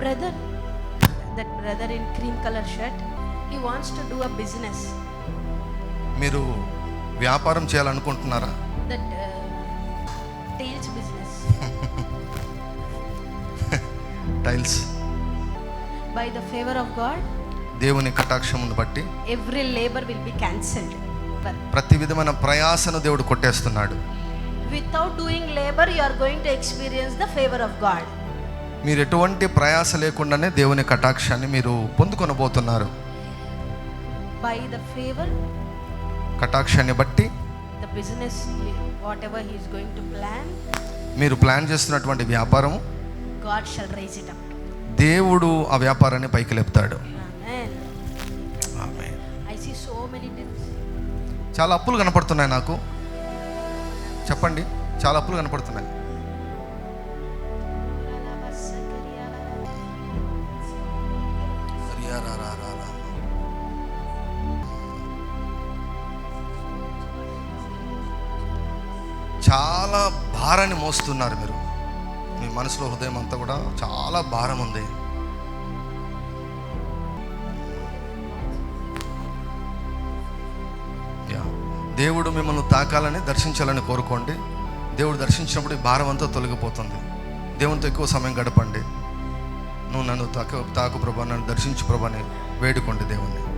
brother, that brother in cream color shirt, he wants to do a business. మీరు వ్యాపారం చేయాలనుకుంటున్నారా That uh, tails business. Tiles By the favor of God, దేవుని కటాక్షమును బట్టి every labor will be cancelled. But ప్రతి విధమైన ప్రయాసను దేవుడు కొట్టేస్తున్నాడు without doing labor, you are going to experience the favor of God. మీరు ఎటువంటి ప్రయాస లేకుండానే దేవుని కటాక్షాన్ని మీరు పొందుకొనబోతున్నారు. By the favor, కటాక్షాన్ని బట్టి the business, whatever he is going to plan, మీరు ప్లాన్ చేస్తున్నటువంటి వ్యాపారం God shall raise it up. దేవుడు ఆ వ్యాపారాన్ని పైకి లేపుతాడు. See so many debts. చాలా అప్పులు కనపడుతున్నాయి నాకు. చెప్పండి చాలా అప్పులు కనపడుతున్నాయి. చాలా భారాన్ని మోస్తున్నారు మీరు. మీ మనసులో హృదయం అంతా కూడా చాలా భారం ఉంది. యా. దేవుడు మిమ్మల్ని తాకాలని దర్శించాలని కోరుకోండి. దేవుడు దర్శించినప్పుడు ఈ భారం అంతా తొలగిపోతుంది. దేవునితో ఎక్కువ సమయం గడపండి. నువ్వు నన్ను తాకు తాకు ప్రభా నన్ను దర్శించు ప్రభాని వేడుకోండి దేవుణ్ణి.